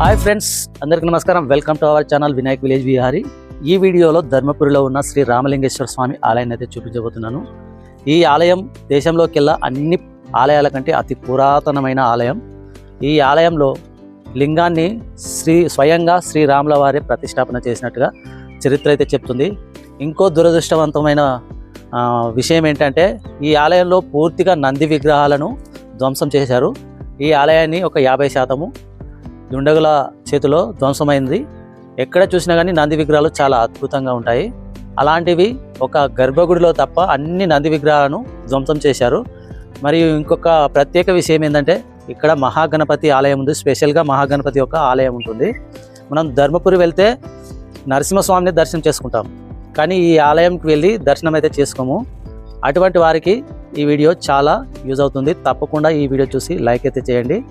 Hi friends అందరికీ నమస్కారం. Welcome to our channel Vinayak village Vihari. ఈ వీడియోలో ధర్మపురిలో ఉన్న శ్రీ రామలింగేశ్వర స్వామి ఆలయాన్ని అయితే చూపించబోతున్నాను. ఈ ఆలయం దేశంలోకెల్లా అన్ని ఆలయాల కంటే అతి పురాతనమైన ఆలయం. ఈ ఆలయంలో లింగాన్ని శ్రీ స్వయంగా శ్రీరాముల వారి ప్రతిష్టాపన చేసినట్టుగా చరిత్ర అయితే చెప్తుంది. ఇంకో దురదృష్టవంతమైన విషయం ఏంటంటే ఈ ఆలయంలో పూర్తిగా నంది విగ్రహాలను ధ్వంసం చేశారు. ఈ ఆలయాన్ని ఒక యాభై శాతము దుండగుల చేతిలో ధ్వంసమైంది. ఎక్కడ చూసినా కానీ నంది విగ్రహాలు చాలా అద్భుతంగా ఉంటాయి. అలాంటివి ఒక గర్భగుడిలో తప్ప అన్ని నంది విగ్రహాలను ధ్వంసం చేశారు. మరియు ఇంకొక ప్రత్యేక విషయం ఏంటంటే ఇక్కడ మహాగణపతి ఆలయం ఉంది. స్పెషల్గా మహాగణపతి యొక్క ఆలయం ఉంటుంది. మనం ధర్మపురి వెళ్తే నరసింహస్వామిని దర్శనం చేసుకుంటాం. కానీ ఈ ఆలయంకి వెళ్ళి దర్శనం అయితే చేసుకోము. అటువంటి వారికి ఈ వీడియో చాలా యూజ్ అవుతుంది. తప్పకుండా ఈ వీడియో చూసి లైక్ అయితే చేయండి.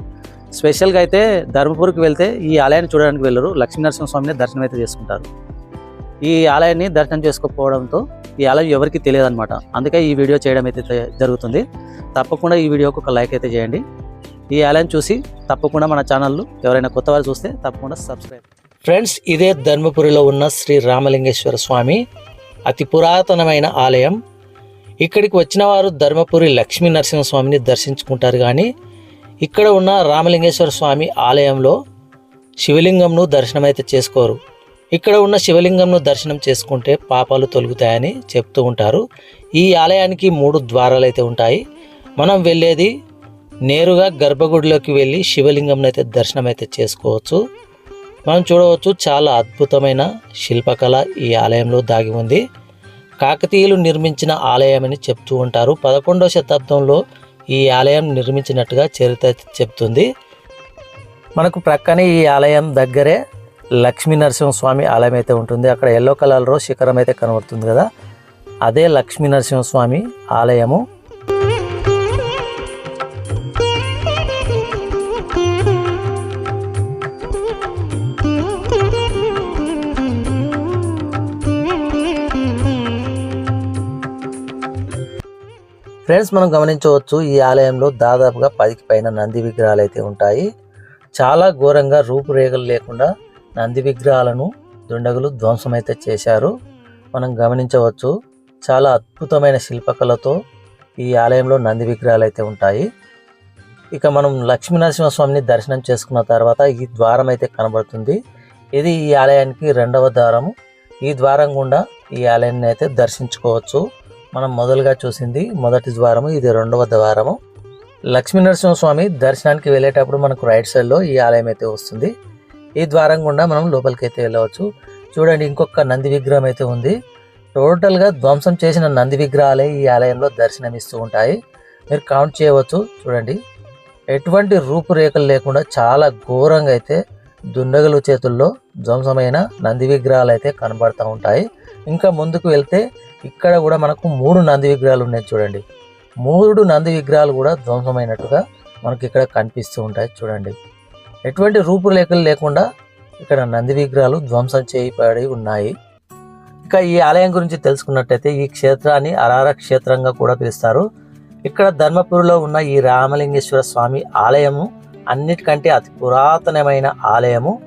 స్పెషల్గా అయితే ధర్మపురికి వెళ్తే ఈ ఆలయాన్ని చూడడానికి వెళ్ళరు. లక్ష్మీ నరసింహస్వామిని దర్శనం అయితే చేసుకుంటారు. ఈ ఆలయాన్ని దర్శనం చేసుకోకపోవడంతో ఈ ఆలయం ఎవరికి తెలియదు అనమాట అందుకే ఈ వీడియో చేయడం అయితే జరుగుతుంది. తప్పకుండా ఈ వీడియోకి ఒక లైక్ అయితే చేయండి. ఈ ఆలయం చూసి తప్పకుండా మన ఛానల్ ఎవరైనా కొత్త వారు చూస్తే తప్పకుండా సబ్స్క్రైబ్. ఫ్రెండ్స్ ఇదే ధర్మపురిలో ఉన్న శ్రీ రామలింగేశ్వర స్వామి అతి పురాతనమైన ఆలయం. ఇక్కడికి వచ్చిన వారు ధర్మపురి లక్ష్మీ నరసింహస్వామిని దర్శించుకుంటారు కానీ ఇక్కడ ఉన్న రామలింగేశ్వర స్వామి ఆలయంలో శివలింగంను దర్శనం అయితే చేసుకోరు. ఇక్కడ ఉన్న శివలింగంను దర్శనం చేసుకుంటే పాపాలు తొలుగుతాయని చెప్తూ ఉంటారు. ఈ ఆలయానికి మూడు ద్వారాలు అయితే ఉంటాయి. మనం వెళ్ళేది నేరుగా గర్భగుడిలోకి వెళ్ళి శివలింగంను అయితే దర్శనం అయితే చేసుకోవచ్చు. మనం చూడవచ్చు చాలా అద్భుతమైన శిల్పకళ ఈ ఆలయంలో దాగి ఉంది. కాకతీయులు నిర్మించిన ఆలయమని చెప్తూ ఉంటారు. పదకొండవ శతాబ్దంలో ఈ ఆలయం నిర్మించినట్టుగా చరిత్ర చెప్తుంది. మనకు ప్రక్కనే ఈ ఆలయం దగ్గరే లక్ష్మీ నరసింహస్వామి ఆలయం అయితే ఉంటుంది. అక్కడ ఎల్లో కలర్లో శిఖరం అయితే కనబడుతుంది కదా. అదే లక్ష్మీ నరసింహస్వామి ఆలయము. ఫ్రెండ్స్ మనం గమనించవచ్చు ఈ ఆలయంలో దాదాపుగా పదికి పైన నంది విగ్రహాలు అయితే ఉంటాయి. చాలా ఘోరంగా రూపురేఖలు లేకుండా నంది విగ్రహాలను దుండగులు ధ్వంసం అయితే చేశారు. మనం గమనించవచ్చు చాలా అద్భుతమైన శిల్పకళతో ఈ ఆలయంలో నంది విగ్రహాలు అయితే ఉంటాయి. ఇక మనం లక్ష్మీనరసింహస్వామిని దర్శనం చేసుకున్న తర్వాత ఈ ద్వారం అయితే కనబడుతుంది. ఇది ఈ ఆలయానికి రెండవ ద్వారము. ఈ ద్వారం గుండా ఈ ఆలయాన్ని అయితే దర్శించుకోవచ్చు. మనం మొదలుగా చూసింది మొదటి ద్వారము ఇది రెండవ ద్వారము. లక్ష్మీ నరసింహస్వామి దర్శనానికి వెళ్ళేటప్పుడు మనకు రైట్ సైడ్లో ఈ ఆలయం అయితే వస్తుంది. ఈ ద్వారం గుండా మనం లోపలికి అయితే వెళ్ళవచ్చు. చూడండి ఇంకొక నంది విగ్రహం అయితే ఉంది. టోటల్గా ధ్వంసం చేసిన నంది విగ్రహాలే ఈ ఆలయంలో దర్శనమిస్తూ ఉంటాయి. మీరు కౌంట్ చేయవచ్చు. చూడండి ఎటువంటి రూపురేఖలు లేకుండా చాలా ఘోరంగా అయితే దుండగులు చేతుల్లో ధ్వంసమైన నంది విగ్రహాలు అయితే కనబడుతూ ఉంటాయి. ఇంకా ముందుకు వెళ్తే ఇక్కడ కూడా మనకు మూడు నంది విగ్రహాలు ఉన్నాయి చూడండి. మూడు నంది విగ్రహాలు కూడా ధ్వంసమైనట్టుగా మనకి ఇక్కడ కనిపిస్తూ ఉంటాయి చూడండి. ఎటువంటి రూపురేఖలు లేకుండా ఇక్కడ నంది విగ్రహాలు ధ్వంసం చేయబడి ఉన్నాయి. ఇక ఈ ఆలయం గురించి తెలుసుకున్నట్టయితే ఈ క్షేత్రాన్ని అరార క్షేత్రంగా కూడా పిలుస్తారు. ఇక్కడ ధర్మపురిలో ఉన్న ఈ రామలింగేశ్వర స్వామి ఆలయము అన్నిటికంటే అతి పురాతనమైన ఆలయము.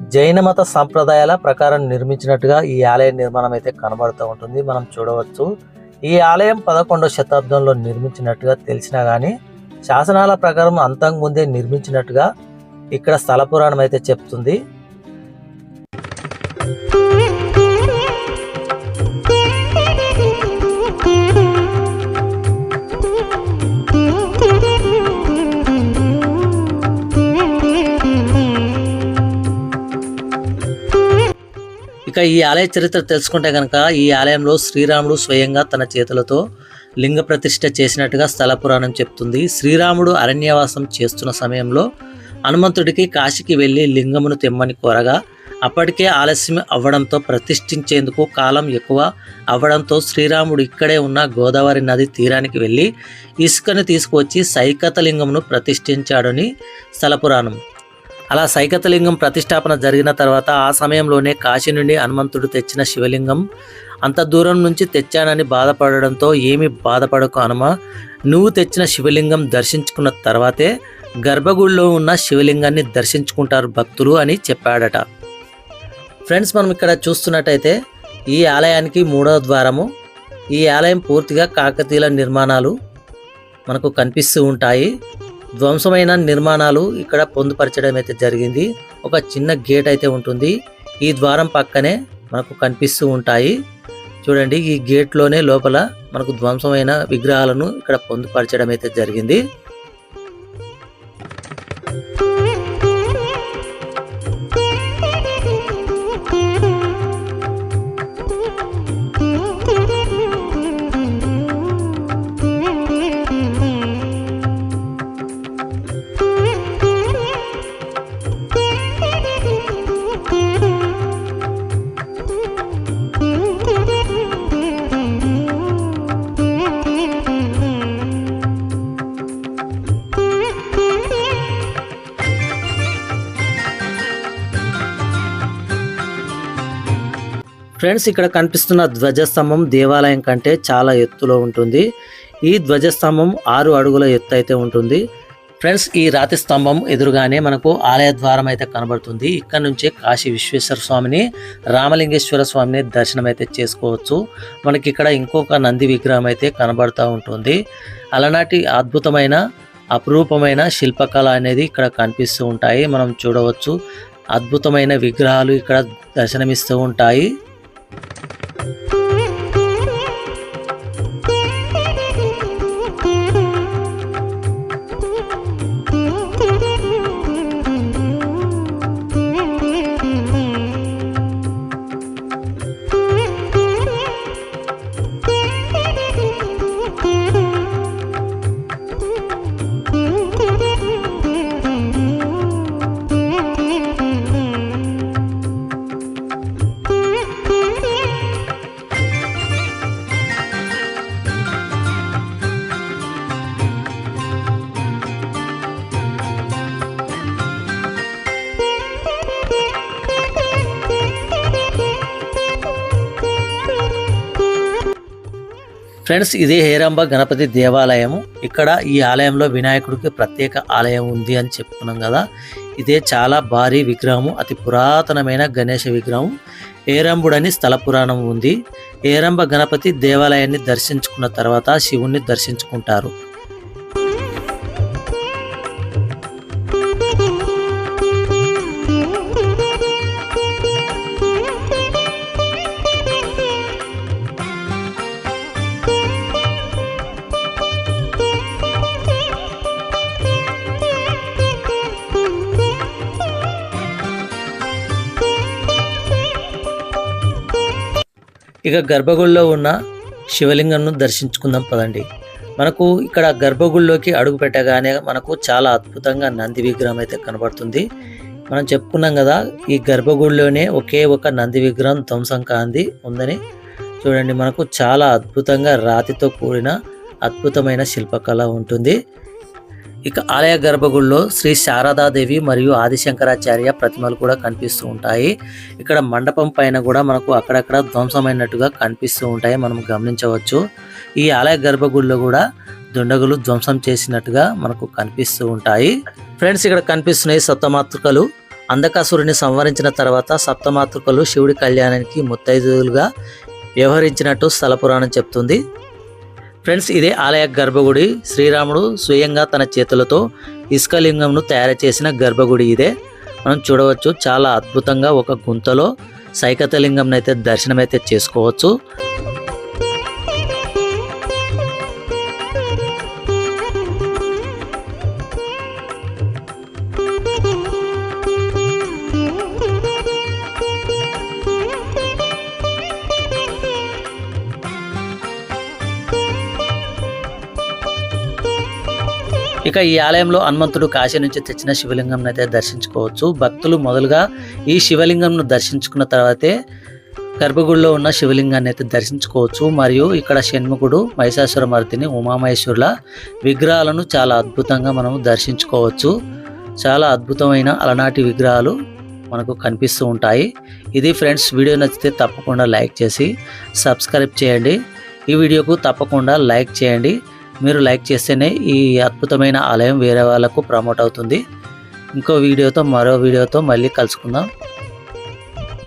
జైన మత సంప్రదాయాల ప్రకారం నిర్మించినట్టుగా ఈ ఆలయ నిర్మాణం అయితే కనబడుతూ ఉంటుంది. మనం చూడవచ్చు. ఈ ఆలయం పదకొండవ శతాబ్దంలో నిర్మించినట్టుగా తెలిసినా కానీ శాసనాల ప్రకారం అంతకు ముందే నిర్మించినట్టుగా ఇక్కడ స్థల పురాణం అయితే చెప్తుంది. ఇక ఈ ఆలయ చరిత్ర తెలుసుకుంటే కనుక ఈ ఆలయంలో శ్రీరాముడు స్వయంగా తన చేతులతో లింగ ప్రతిష్ఠ చేసినట్టుగా స్థల పురాణం చెప్తుంది. శ్రీరాముడు అరణ్యవాసం చేస్తున్న సమయంలో హనుమంతుడికి కాశీకి వెళ్ళి లింగమును తెమ్మని కోరగా అప్పటికే ఆలస్యం అవ్వడంతో ప్రతిష్ఠించేందుకు కాలం ఎక్కువ అవ్వడంతో శ్రీరాముడు ఇక్కడే ఉన్న గోదావరి నది తీరానికి వెళ్ళి ఇసుకను తీసుకువచ్చి సైకత లింగమును ప్రతిష్ఠించాడని స్థల పురాణం. అలా సైకతలింగం ప్రతిష్టాపన జరిగిన తర్వాత ఆ సమయంలోనే కాశీ నుండి హనుమంతుడు తెచ్చిన శివలింగం. అంత దూరం నుంచి తెచ్చానని బాధపడడంతో ఏమి బాధపడకు హనుమ. నువ్వు తెచ్చిన శివలింగం దర్శించుకున్న తర్వాతే గర్భగుడిలో ఉన్న శివలింగాన్ని దర్శించుకుంటారు భక్తులు అని చెప్పాడట. ఫ్రెండ్స్ మనం ఇక్కడ చూస్తున్నట్టయితే ఈ ఆలయానికి మూడవ ద్వారము. ఈ ఆలయం పూర్తిగా కాకతీయుల నిర్మాణాలు మనకు కనిపిస్తూ ఉంటాయి. ధ్వంసమైన నిర్మాణాలు ఇక్కడ పొందుపరచడం అయితే జరిగింది. ఒక చిన్న గేట్ అయితే ఉంటుంది. ఈ ద్వారం పక్కనే మనకు కనిపిస్తూ ఉంటాయి. చూడండి ఈ గేట్లోనే లోపల మనకు ధ్వంసమైన విగ్రహాలను ఇక్కడ పొందుపరచడం అయితే జరిగింది. ఫ్రెండ్స్ ఇక్కడ కనిపిస్తున్న ధ్వజస్తంభం దేవాలయం కంటే చాలా ఎత్తులో ఉంటుంది. ఈ ధ్వజస్తంభం ఆరు అడుగుల ఎత్తు అయితే ఉంటుంది. ఫ్రెండ్స్ ఈ రాతి స్తంభం ఎదురుగానే మనకు ఆలయ ద్వారం అయితే కనబడుతుంది. ఇక్కడ నుంచే కాశీ విశ్వేశ్వర స్వామిని రామలింగేశ్వర స్వామిని దర్శనం అయితే చేసుకోవచ్చు. మనకి ఇక్కడ ఇంకొక నంది విగ్రహం అయితే కనబడుతూ ఉంటుంది. అలనాటి అద్భుతమైన అపురూపమైన శిల్పకళ అనేది ఇక్కడ కనిపిస్తూ ఉంటాయి. మనం చూడవచ్చు. అద్భుతమైన విగ్రహాలు ఇక్కడ దర్శనమిస్తూ ఉంటాయి. Thank you. ఫ్రెండ్స్ ఇదే హేరంబ గణపతి దేవాలయము. ఇక్కడ ఈ ఆలయంలో వినాయకుడికి ప్రత్యేక ఆలయం ఉంది అని చెప్పుకున్నాం కదా. ఇదే చాలా భారీ విగ్రహము అతి పురాతనమైన గణేష విగ్రహం. ఏరంబుడని స్థల పురాణం ఉంది. ఏరంబ గణపతి దేవాలయాన్ని దర్శించుకున్న తర్వాత శివుణ్ణి దర్శించుకుంటారు. ఇక గర్భగుడిలో ఉన్న శివలింగంను దర్శించుకుందాం పదండి. మనకు ఇక్కడ గర్భగుడిలోకి అడుగు పెట్టగానే మనకు చాలా అద్భుతంగా నంది విగ్రహం అయితే కనబడుతుంది. మనం చెప్పుకున్నాం కదా ఈ గర్భగుడిలోనే ఒకే ఒక నంది విగ్రహం ధ్వంసం కాంది ఉందని. చూడండి మనకు చాలా అద్భుతంగా రాతితో కూడిన అద్భుతమైన శిల్పకళ ఉంటుంది. ఇక ఆలయ గర్భగుడిలో శ్రీ శారదాదేవి మరియు ఆదిశంకరాచార్య ప్రతిమలు కూడా కనిపిస్తూ ఉంటాయి. ఇక్కడ మండపం పైన కూడా మనకు అక్కడక్కడ ధ్వంసమైనట్టుగా కనిపిస్తూ ఉంటాయి. మనం గమనించవచ్చు. ఈ ఆలయ గర్భగుడిలో కూడా దుండగులు ధ్వంసం చేసినట్టుగా మనకు కనిపిస్తూ ఉంటాయి. ఫ్రెండ్స్ ఇక్కడ కనిపిస్తున్నాయి సప్తమాతృకలు. అంధకాసురుని సంవరించిన తర్వాత సప్తమాతృకలు శివుడి కళ్యాణానికి ముత్తైదులుగా వ్యవహరించినట్టు స్థల పురాణం చెప్తుంది. ఫ్రెండ్స్ ఇదే ఆలయ గర్భగుడి. శ్రీరాముడు స్వయంగా తన చేతులతో ఇసుక లింగంను తయారు చేసిన గర్భగుడి ఇదే. మనం చూడవచ్చు చాలా అద్భుతంగా ఒక గుంతలో సైకత లింగం అయితే దర్శనం అయితే చేసుకోవచ్చు. ఇక ఈ ఆలయంలో హనుమంతుడు కాశీ నుంచి తెచ్చిన శివలింగం అయితే దర్శించుకోవచ్చు. భక్తులు మొదలుగా ఈ శివలింగంను దర్శించుకున్న తర్వాతే గర్భగుడిలో ఉన్న శివలింగాన్ని అయితే దర్శించుకోవచ్చు. మరియు ఇక్కడ షణ్ముఖుడు మహిషాసుర మర్దిని ఉమామహేశ్వరుల విగ్రహాలను చాలా అద్భుతంగా మనం దర్శించుకోవచ్చు. చాలా అద్భుతమైన అలనాటి విగ్రహాలు మనకు కనిపిస్తూ ఉంటాయి. ఇది ఫ్రెండ్స్ వీడియో నచ్చితే తప్పకుండా లైక్ చేసి సబ్స్క్రైబ్ చేయండి. ఈ వీడియోకు తప్పకుండా లైక్ చేయండి. మీరు లైక్ చేస్తేనే ఈ అద్భుతమైన ఆలయం వేరే వాళ్ళకు ప్రమోట్ అవుతుంది. ఇంకో వీడియోతో మరో వీడియోతో మళ్ళీ కలుసుకుందాం.